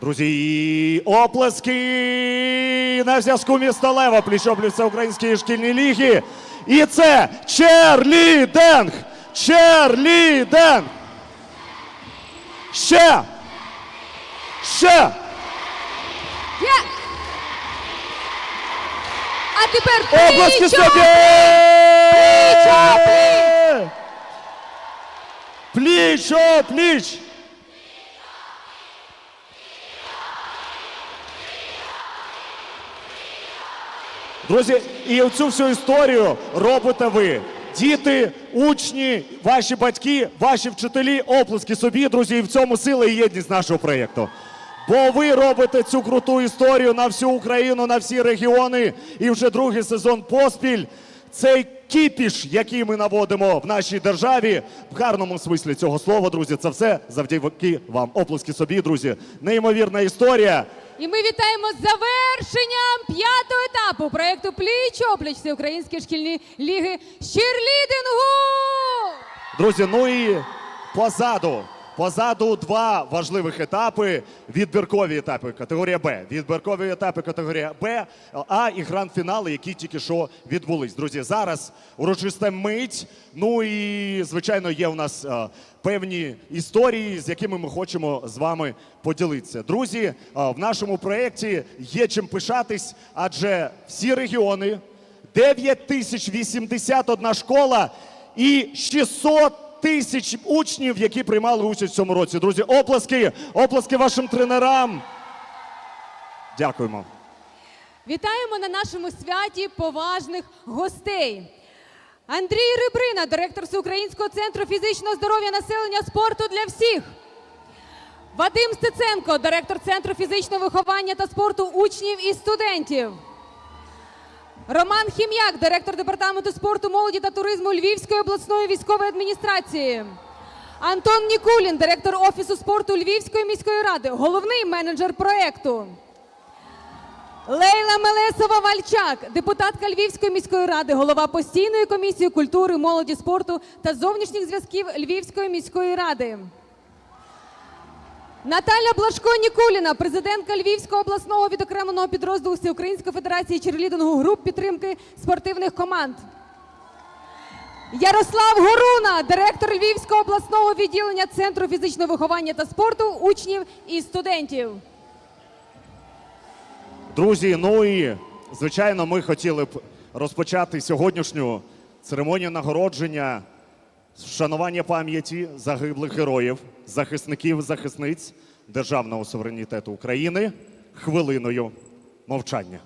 Друзі, оплески на зв'язку міста Лева, пліч-опліч всеукраїнської шкільні ліги. І це черліденг! Черліденг! Ще! Ще! Є! А тепер Оплески пліч собі! Пліч-опліч! Пліч-опліч! Друзі, і цю всю історію робите ви. Діти, учні, ваші батьки, ваші вчителі, оплески собі, друзі, і в цьому сила і єдність нашого проєкту. Бо ви робите цю круту історію на всю Україну, на всі регіони, і вже другий сезон поспіль. Цей кіпіш, який ми наводимо в нашій державі, в гарному смислі цього слова, друзі, це все завдяки вам. Оплески собі, друзі. Неймовірна історія. І ми вітаємо з завершенням п'ятого етапу проєкту Пліч-опліч Всеукраїнської шкільні ліги з черлідингу! Друзі, ну і позаду. Позаду два важливих етапи. Відбіркові етапи категорія Б. Відбіркові етапи категорія Б, А і гранд-фінали, які тільки що відбулись. Друзі, зараз урочиста мить. Ну і звичайно, є у нас е, певні історії, з якими ми хочемо з вами поділитися. Друзі, е, в нашому проєкті є чим пишатись, адже всі регіони, 9081 школа і 600 тисяч учнів, які приймали участь в цьому році. Друзі, оплески, оплески вашим тренерам. Дякуємо. Вітаємо на нашому святі поважних гостей. Андрій Рибрина, директор Всеукраїнського центру фізичного здоров'я населення спорту для всіх. Вадим Стеценко, директор Центру фізичного виховання та спорту учнів і студентів. Роман Хім'як, директор департаменту спорту, молоді та туризму Львівської обласної військової адміністрації. Антон Нікулін, директор офісу спорту Львівської міської ради, головний менеджер проекту. Лейла Мелесова Вальчак, депутатка Львівської міської ради, голова постійної комісії культури, молоді, спорту та зовнішніх зв'язків Львівської міської ради. Наталя Блашко Нікуліна, президентка Львівського обласного відокремленого підрозділу Всеукраїнської федерації черлідингу груп підтримки спортивних команд. Ярослав Горуна, директор Львівського обласного відділення Центру фізичного виховання та спорту учнів і студентів. Друзі, ну і звичайно, ми хотіли б розпочати сьогоднішню церемонію нагородження вшанування пам'яті загиблих героїв, захисників, захисниць державного суверенітету України хвилиною мовчання.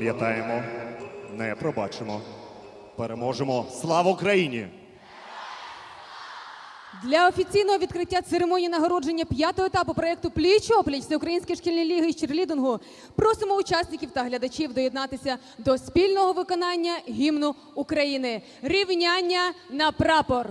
Пам'ятаємо, не пробачимо, переможемо. Слава Україні! Для офіційного відкриття церемонії нагородження п'ятого етапу проєкту Пліч опліч Всеукраїнської шкільні ліги з черлідингу просимо учасників та глядачів доєднатися до спільного виконання гімну України. Рівняння на прапор.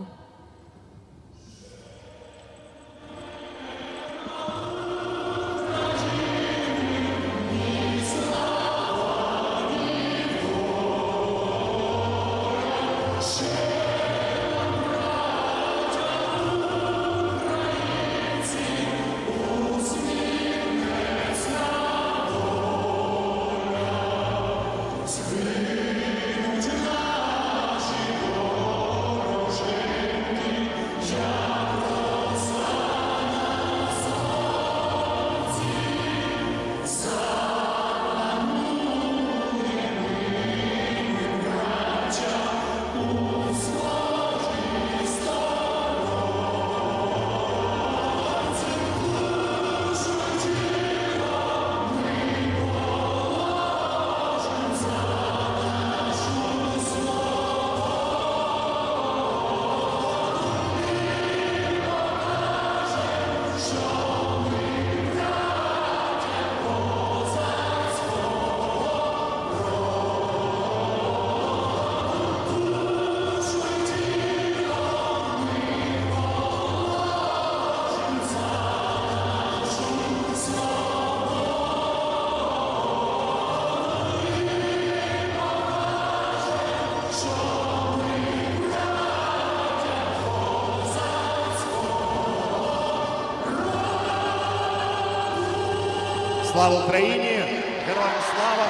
Слава Україні! Героям слава!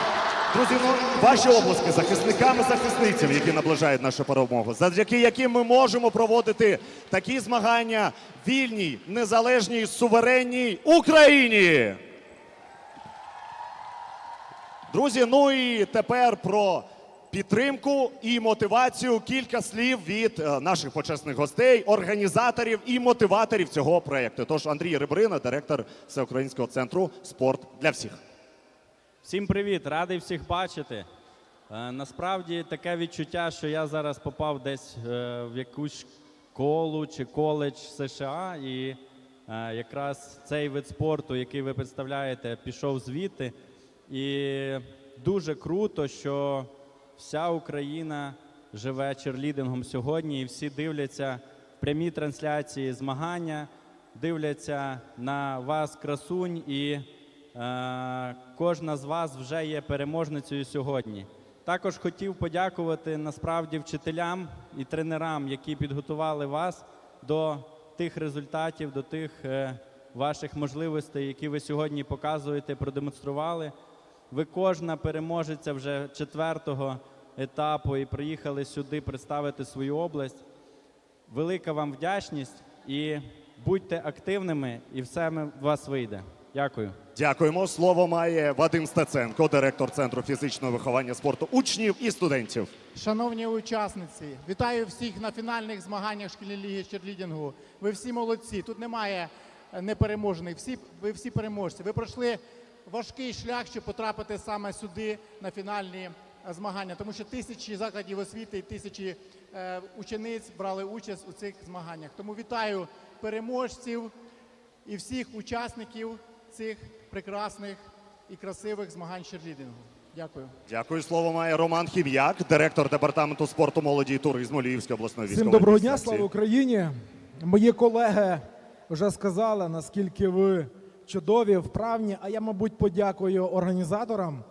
Друзі, ну ваші обласки захисниками захисницям, які наближають нашу перемогу, завдяки яким ми можемо проводити такі змагання вільній, незалежній, суверенній Україні. Друзі, ну і тепер про підтримку і мотивацію. Кілька слів від е, наших почесних гостей, організаторів і мотиваторів цього проєкту. Тож Андрій Рибрина, директор Всеукраїнського центру Спорт для всіх. Всім привіт, радий всіх бачити. Е, насправді таке відчуття, що я зараз попав десь е, в якусь школу чи коледж США, і якраз цей вид спорту, який ви представляєте, пішов звідти. І дуже круто, що вся Україна живе черлідингом сьогодні, і всі дивляться в прямій трансляції змагання, дивляться на вас, красунь, і е, кожна з вас вже є переможницею сьогодні. Також хотів подякувати насправді вчителям і тренерам, які підготували вас до тих результатів, до тих е, ваших можливостей, які ви сьогодні показуєте, продемонстрували. Ви кожна переможеця вже четвертого етапу і приїхали сюди представити свою область. Велика вам вдячність і будьте активними, і все у вас вийде. Дякую. Дякуємо. Слово має Вадим Стеценко, директор Центру фізичного виховання спорту учнів і студентів. Шановні учасниці, вітаю всіх на фінальних змаганнях шкільної ліги черлідінгу. Ви всі молодці. Тут немає е, непереможених. Всі ви всі переможці. Ви пройшли важкий шлях, щоб потрапити саме сюди на фінальні е, змагання, тому що тисячі закладів освіти і тисячі е, учениць брали участь у цих змаганнях. Тому вітаю переможців і всіх учасників цих прекрасних і красивих змагань з черлідингу. Дякую. Дякую. Слово має Роман Хім'як, директор департаменту спорту, молоді і туризму Львівської обласної Всім військової доброго дня, слава Україні! Мої колеги вже сказали, наскільки ви чудові, вправні. А я, мабуть, подякую організаторам,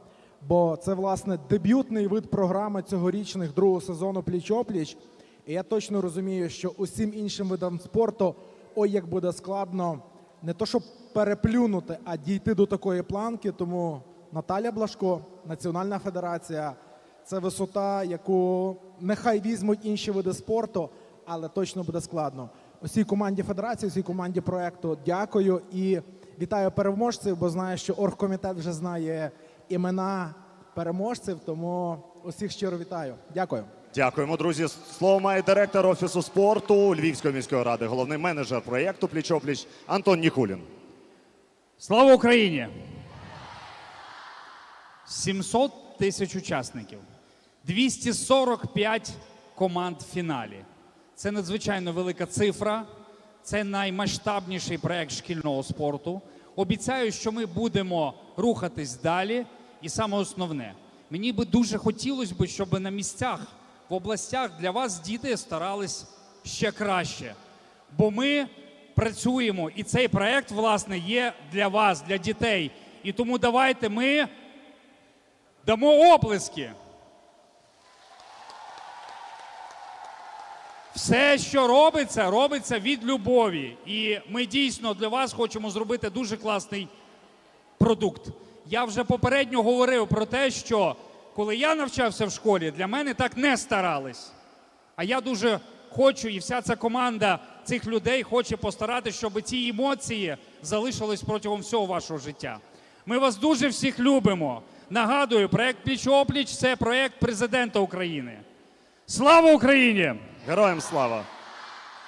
бо це власне дебютний вид програми цьогорічних другого сезону Пліч-опліч. І я точно розумію, що усім іншим видам спорту ой, як буде складно не то, щоб переплюнути, а дійти до такої планки. Тому Наталя Блашко, Національна федерація, це висота, яку нехай візьмуть інші види спорту, але точно буде складно. Усій команді федерації, усій команді проекту дякую і вітаю переможців, бо знаю, що оргкомітет вже знає імена переможців, тому усіх щиро вітаю. Дякую. Дякуємо, друзі. Слово має директор офісу спорту Львівської міської ради, головний менеджер проєкту Пліч-опліч Антон Нікулін. Слава Україні! 700 тисяч учасників, 245 команд в фіналі. Це надзвичайно велика цифра. Це наймасштабніший проект шкільного спорту. Обіцяю, що ми будемо рухатись далі. І саме основне, мені би дуже хотілося б, щоб на місцях в областях для вас діти старались ще краще. Бо ми працюємо, і цей проект, власне, є для вас, для дітей. І тому давайте ми дамо оплески. Все, що робиться, робиться від любові. І ми дійсно для вас хочемо зробити дуже класний продукт. Я вже попередньо говорив про те, що коли я навчався в школі, для мене так не старались. А я дуже хочу, і вся ця команда цих людей хоче постаратися, щоб ці емоції залишились протягом всього вашого життя. Ми вас дуже всіх любимо. Нагадую, проект Пліч-опліч це проект президента України. Слава Україні! Героям слава!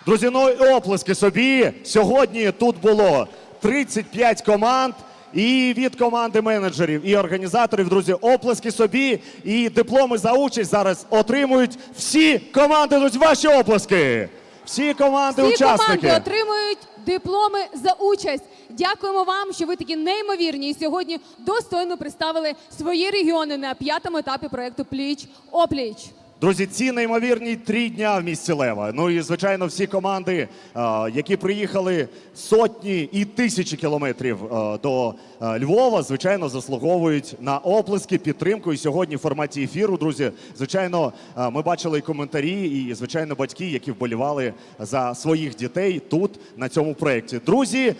Друзі, ну і оплески собі. Сьогодні тут було 35 команд. І від команди менеджерів і організаторів, друзі, оплески собі і дипломи за участь зараз отримують всі команди. Друзі, ваші оплески. Всі команди Всі учасники. команди отримують дипломи за участь. Дякуємо вам, що ви такі неймовірні і сьогодні достойно представили свої регіони на п'ятому етапі проекту Пліч опліч. Друзі, ці неймовірні три дня в місті Лева. Ну і звичайно, всі команди, е, які приїхали сотні і тисячі кілометрів е, до е, Львова, звичайно, заслуговують на оплески, підтримку. І сьогодні в форматі ефіру, друзі, звичайно, ми бачили і коментарі, і звичайно, батьки, які вболівали за своїх дітей тут на цьому проєкті. Друзі,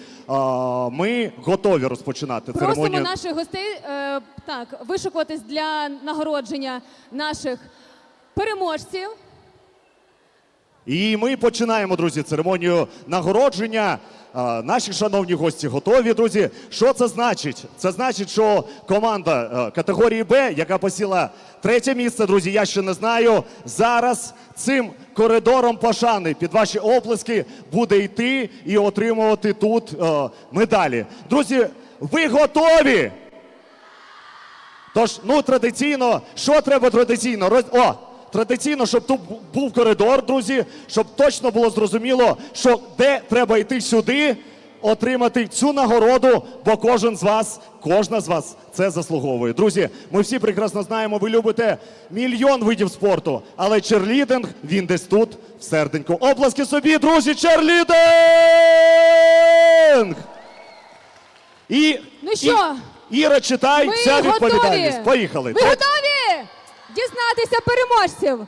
ми готові розпочинати Просимо церемонію. наших гостей так, вишукуватись для нагородження наших переможців. І ми починаємо, друзі, церемонію нагородження. Наші шановні гості готові, друзі. Що це значить? Це значить, що команда е, категорії Б, яка посіла третє місце, друзі, я ще не знаю. Зараз цим коридором пошани під ваші оплески буде йти і отримувати тут е, медалі. Друзі, ви готові? Тож, ну традиційно, що треба традиційно? Роз... О, традиційно, щоб тут був коридор, друзі, щоб точно було зрозуміло, що де треба йти сюди, отримати цю нагороду, бо кожен з вас, кожна з вас це заслуговує. Друзі, ми всі прекрасно знаємо, ви любите мільйон видів спорту, але черлідинг він десь тут, в серденьку. Оплески собі, друзі, черлідинг! І, Ну що? і, Іра, читай, Ми ця відповідальність. готові. Поїхали. Ви готові дізнатися переможців?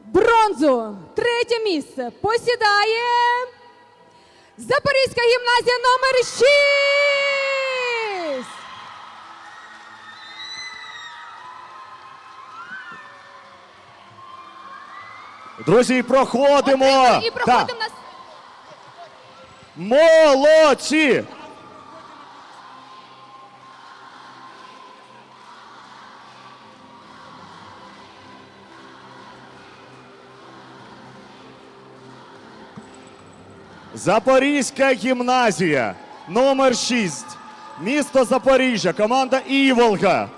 Бронзу, третє місце посідає Запорізька гімназія номер 6. Друзі, проходимо. Отримали І проходимо на Молодці! Запорізька гімназія номер 6. Місто Запоріжжя, команда Іволга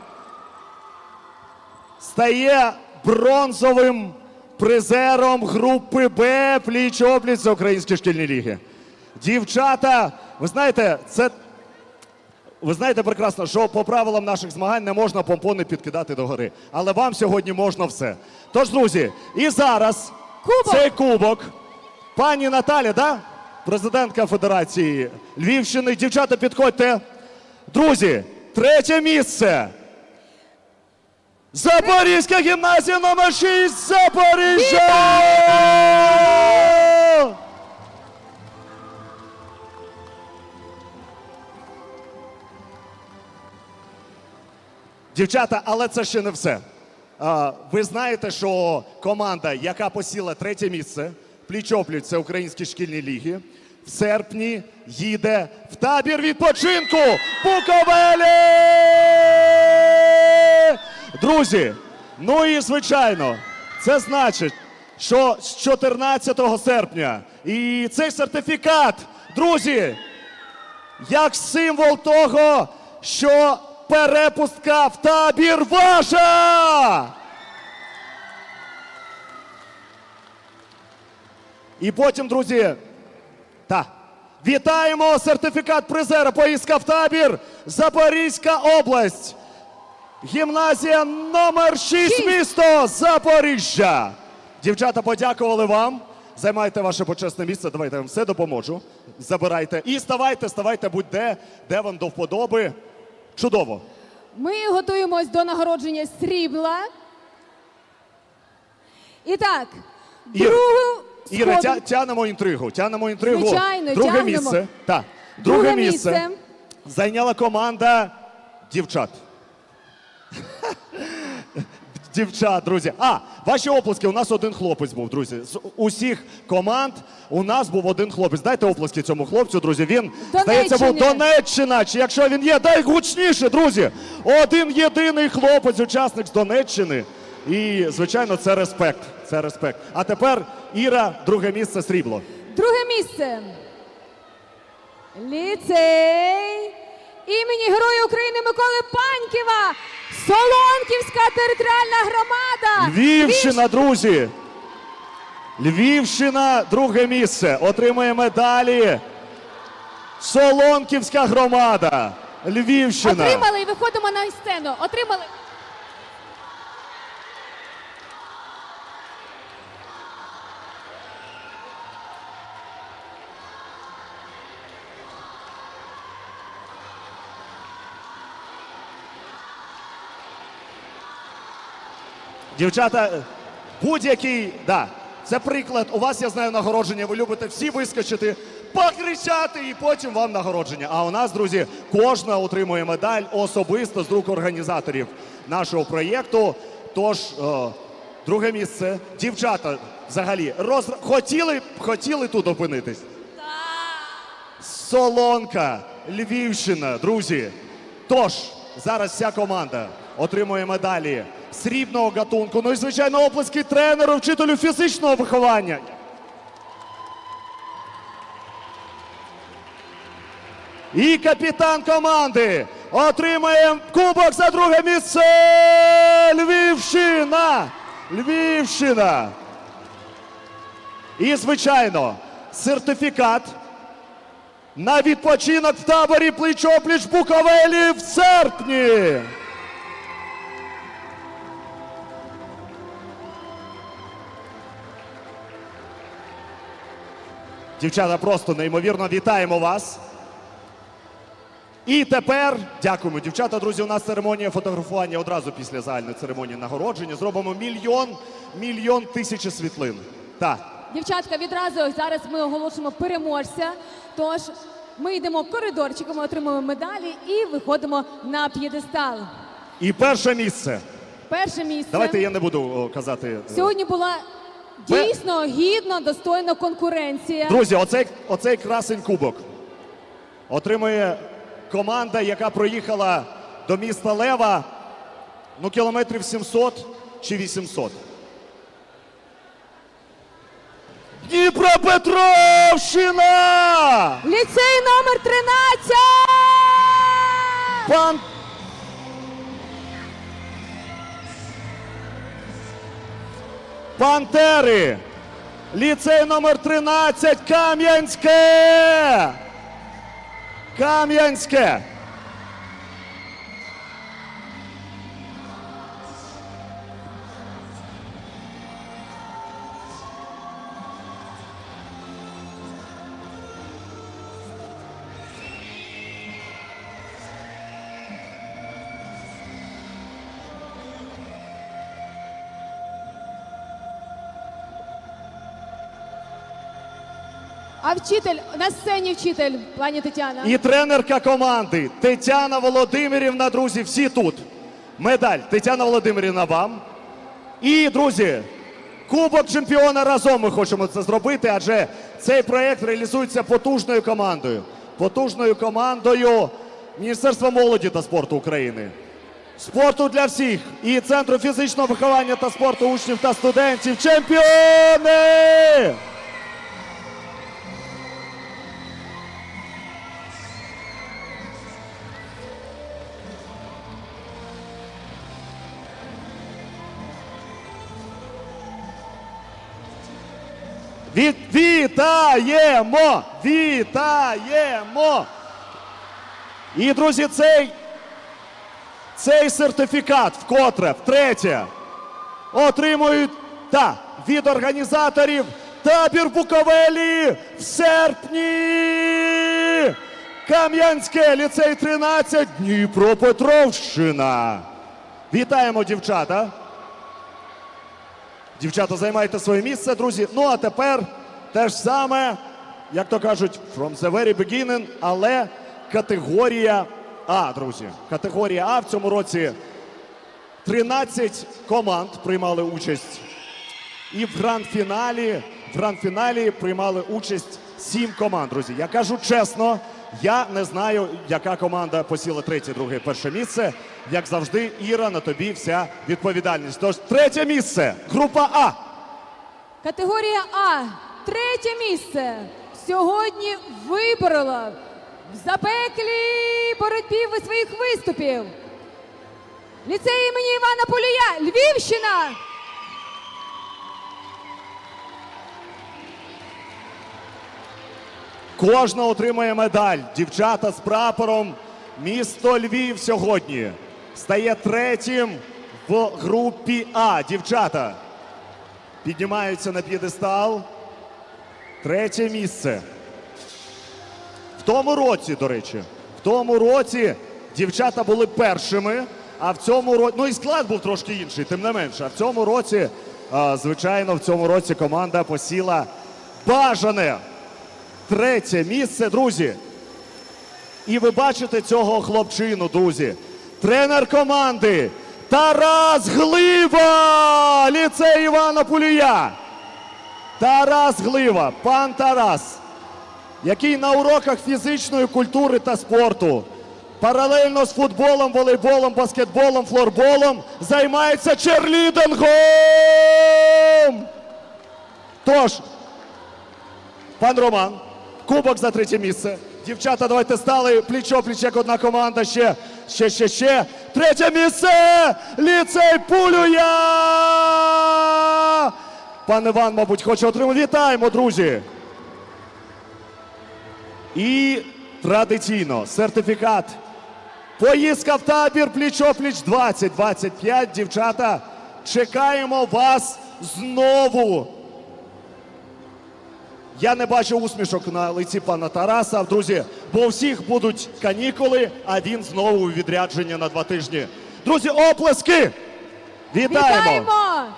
стає бронзовим призером групи Б пліч опліч Української шкільні ліги. Дівчата, ви знаєте, це. Ви знаєте прекрасно, що по правилам наших змагань не можна помпони підкидати догори. Але вам сьогодні можна все. Тож, друзі, і зараз Кубок. цей кубок. Пані Наталя, да? Президентка Федерації Львівщини. Дівчата, підходьте. Друзі, третє місце. Запорізька гімназія номер 6 Запоріжжя! Дівчата, але це ще не все. Ви знаєте, що команда, яка посіла третє місце, пліч-опліч це українські шкільні ліги, серпні їде в табір відпочинку Буковелі! Друзі, ну і звичайно, це значить, що з 14 серпня і цей сертифікат, друзі, як символ того, що перепустка в табір ваша. І потім, друзі, та, вітаємо сертифікат призера поїздка в табір Запорізька область. Гімназія номер 6 місто Запоріжжя. Дівчата подякували вам. Займайте ваше почесне місце. Давайте я вам все допоможу. Забирайте. І ставайте, ставайте будь-де, де вам до вподоби. Чудово. Ми готуємось до нагородження срібла. І так, Ір, другу Іра, тя, тянемо інтригу. Тянемо інтригу. Звичайно, Друге тягнемо. місце. Так. Друге, Друге місце. місце. зайняла команда дівчат. Дівчат, друзі. А, ваші оплески. У нас один хлопець був, друзі. З усіх команд у нас був один хлопець. Дайте оплески цьому хлопцю, друзі. Він, здається, був Донеччини. Донеччина. Чи якщо він є, дай гучніше, друзі. Один єдиний хлопець, учасник з Донеччини. І, звичайно, це респект. Це респект. А тепер Іра, друге місце срібло. Друге місце. Ліцей імені Героя України Миколи Паньківа. Солонківська територіальна громада. Львівщина, друзі. Львівщина, друге місце. Отримує медалі. Солонківська громада. Львівщина. Отримали і виходимо на сцену. Отримали. Дівчата, будь-який, да, це приклад. У вас, я знаю, нагородження. Ви любите всі вискочити, покричати і потім вам нагородження. А у нас, друзі, кожна отримує медаль особисто з рук організаторів нашого проєкту. Тож, е, друге місце. Дівчата взагалі роз... хотіли, хотіли тут опинитись? Солонка, Львівщина, друзі. Тож, зараз вся команда отримує медалі срібного гатунку. Ну і, звичайно, оплески тренеру, вчителю фізичного виховання. І капітан команди отримає кубок за друге місце. Львівщина! Львівщина! І, звичайно, сертифікат на відпочинок в таборі пліч-опліч Буковелі в серпні. Дівчата, просто неймовірно вітаємо вас. І тепер дякуємо, дівчата. Друзі, у нас церемонія фотографування одразу після загальної церемонії нагородження. Зробимо мільйон, мільйон тисячі світлин. Так. Дівчатка, відразу зараз ми оголошуємо переможця. Тож ми йдемо коридорчиком, отримуємо медалі і виходимо на п'єдестал. І перше місце. Перше місце. Давайте я не буду о, казати. е, Сьогодні була дійсно гідна, достойна конкуренція. Друзі, оцей, оцей красень кубок отримує команда, яка проїхала до міста Лева ну, кілометрів 700 чи 800. Дніпропетровщина! Ліцей номер 13! Пан... Пантери! Ліцей номер 13 Кам'янське! Кам'янське! Вчитель на сцені вчитель, пані Тетяна. І тренерка команди Тетяна Володимирівна, друзі, всі тут. Медаль Тетяна Володимирівна вам. І, друзі, Кубок чемпіона разом ми хочемо це зробити, адже цей проєкт реалізується потужною командою. Потужною командою Міністерства молоді та спорту України. Спорту для всіх і Центру фізичного виховання та спорту учнів та студентів. Чемпіони! Від, вітаємо! Вітаємо! І, друзі, цей, цей сертифікат вкотре, втретє, отримують та, від організаторів табір Буковелі в серпні! Кам'янське, ліцей 13, Дніпропетровщина. Вітаємо, дівчата! Дівчата, займайте своє місце, друзі. Ну а тепер те ж саме, як то кажуть, from the very beginning, але категорія А, друзі. Категорія А в цьому році 13 команд приймали участь. І в гранд-фіналі, в гранд-фіналі приймали участь 7 команд, друзі. Я кажу чесно, я не знаю, яка команда посіла третє, друге, перше місце. Як завжди, Іра, на тобі вся відповідальність. Тож третє місце, група А. Категорія А. Третє місце. Сьогодні виборола в запеклій боротьбі своїх виступів. Ліцей імені Івана Полія, Львівщина. Кожна отримує медаль. Дівчата з прапором. Місто Львів сьогодні стає третім в групі А. Дівчата піднімаються на п'єдестал. Третє місце. В тому році, до речі, в тому році дівчата були першими А в цьому році, ну і склад був трошки інший, тим не менше. А в цьому році, звичайно, в цьому році команда посіла бажане третє місце, друзі. І ви бачите цього хлопчину, друзі. Тренер команди Тарас Глива! Ліцей Івана Пулія. Тарас Глива, пан Тарас, який на уроках фізичної культури та спорту паралельно з футболом, волейболом, баскетболом, флорболом займається черлідингом. Тож, Пан Роман, кубок за третє місце. Дівчата, давайте стали пліч-опліч, як одна команда. Ще, ще, ще, ще. Третє місце! Ліцей Пулюя! Пан Іван, мабуть, хоче отримати. Вітаємо, друзі! І традиційно сертифікат. Поїздка в табір пліч-опліч 2025. Дівчата, чекаємо вас знову. Я не бачу усмішок на лиці пана Тараса. Друзі, бо у всіх будуть канікули, а він знову у відрядження на два тижні. Друзі, оплески! Вітаємо! Вітаємо!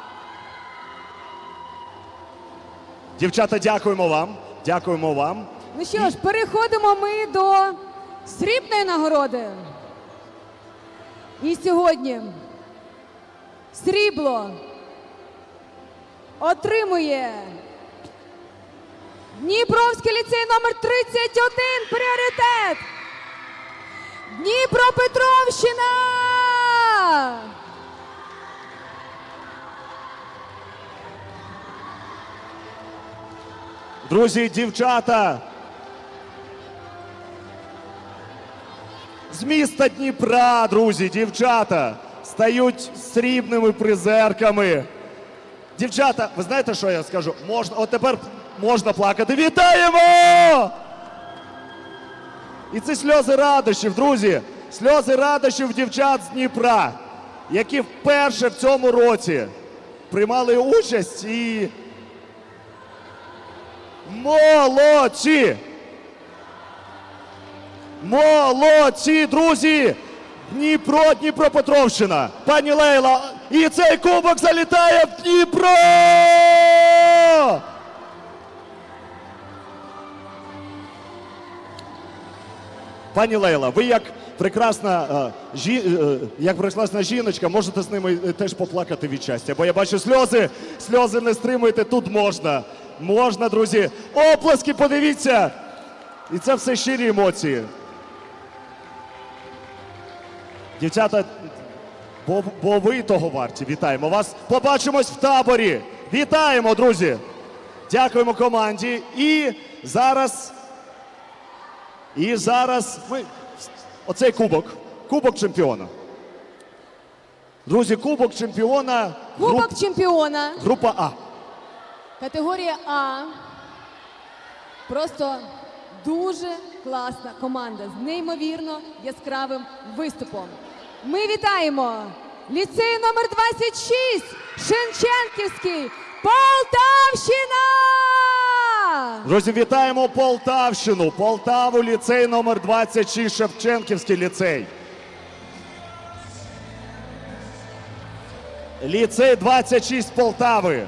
Дівчата, дякуємо вам. Дякуємо вам. Ну що ж, переходимо ми до срібної нагороди. І сьогодні срібло отримує Дніпровський ліцей номер 31 пріоритет. Дніпропетровщина! Друзі, дівчата. З міста Дніпра, друзі, дівчата, стають срібними призерками. Дівчата, ви знаєте, що я скажу? Можна, от тепер можна плакати. Вітаємо! І це сльози радощів, друзі. Сльози радощів дівчат з Дніпра, які вперше в цьому році приймали участь і Молодці! Молодці, друзі! Дніпро, Дніпропетровщина. Пані Лейла, і цей кубок залітає в Дніпро! Пані Лейла, ви як прекрасна, е, жі, е, як прекрасна жіночка, можете з ними е, теж поплакати від щастя. Бо я бачу сльози, сльози не стримуєте, тут можна. Можна, друзі. Оплески, подивіться! І це все щирі емоції. Дівчата, бо, бо ви того варті. Вітаємо вас. Побачимось в таборі. Вітаємо, друзі! Дякуємо команді. І зараз і зараз ми оцей кубок. Кубок чемпіона. Друзі, кубок чемпіона. груп- чемпіона. група А. Категорія А. Просто дуже класна команда з неймовірно яскравим виступом. Ми вітаємо ліцей номер 26 Шенченківський Полтавщина! Друзі, вітаємо Полтавщину. Полтаву, ліцей номер 26, Шевченківський ліцей. Ліцей 26 Полтави.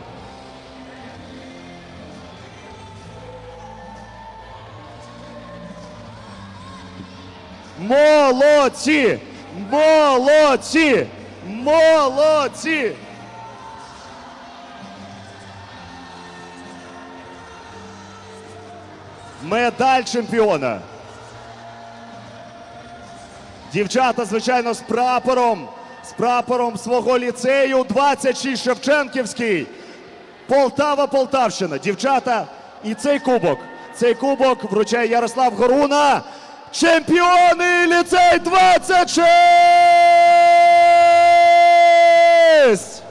Молодці! Молодці! Молодці! Медаль чемпіона. Дівчата, звичайно, з прапором, з прапором свого ліцею 26 Шевченківський. Полтава, Полтавщина. Дівчата, і цей кубок. Цей кубок вручає Ярослав Горуна. Чемпіони ліцей 26!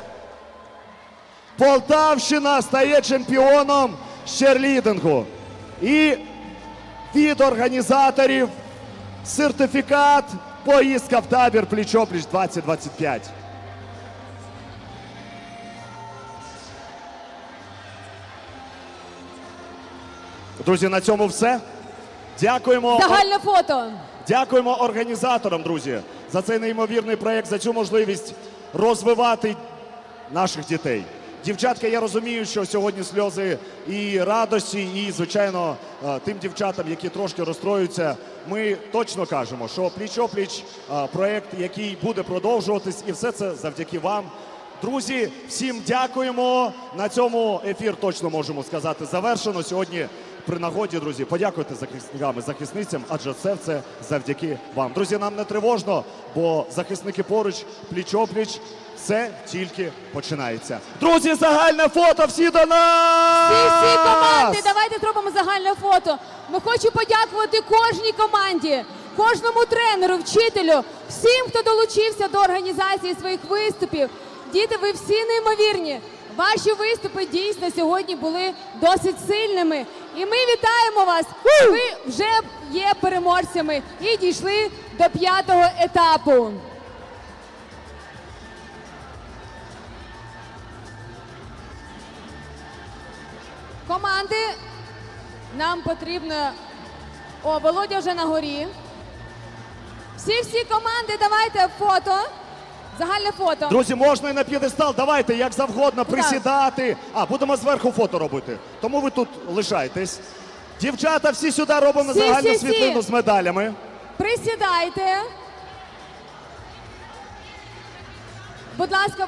Полтавщина стає чемпіоном з черлідингу. І від організаторів сертифікат поїздка в табір пліч-опліч 2025. Друзі, на цьому все. Дякуємо. Загальне фото. Дякуємо організаторам, друзі, за цей неймовірний проект, за цю можливість розвивати наших дітей. Дівчатка, я розумію, що сьогодні сльози і радості, і, звичайно, е, тим дівчатам, які трошки розстроюються, ми точно кажемо, що пліч-опліч е, проект, який буде продовжуватись, і все це завдяки вам. Друзі, всім дякуємо. На цьому ефір точно можемо сказати завершено. Сьогодні при нагоді, друзі, подякуйте захисникам і захисницям, адже це все завдяки вам. Друзі, нам не тривожно, бо захисники поруч, пліч-опліч, все тільки починається. Друзі, загальне фото, всі до нас! Всі, всі команди, давайте зробимо загальне фото. Ми хочу подякувати кожній команді, кожному тренеру, вчителю, всім, хто долучився до організації своїх виступів. Діти, ви всі неймовірні. Ваші виступи дійсно сьогодні були досить сильними. І ми вітаємо вас. Ви вже є переможцями і дійшли до п'ятого етапу. Команди, нам потрібно. О, Володя вже на горі. Всі-всі команди, давайте фото. Загальне фото. Друзі, можна і на п'єдестал, давайте як завгодно присідати. А, будемо зверху фото робити. Тому ви тут лишайтесь. Дівчата, всі сюди робимо Всі, загальну всі, всі. світлину з медалями. Присідайте. Будь ласка.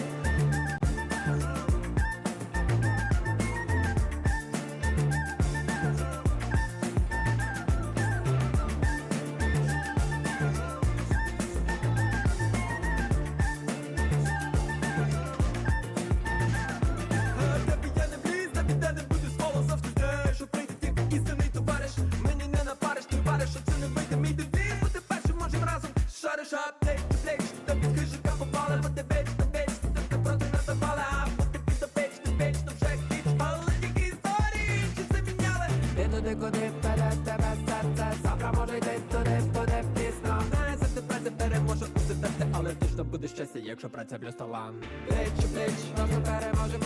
праця плюс талант. Плеч у плеч, разом переможемо,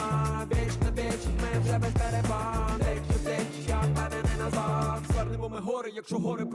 віч на віч, ми вже без перепон Плеч у плеч, я впевнений назад. Звернемо ми гори, якщо гори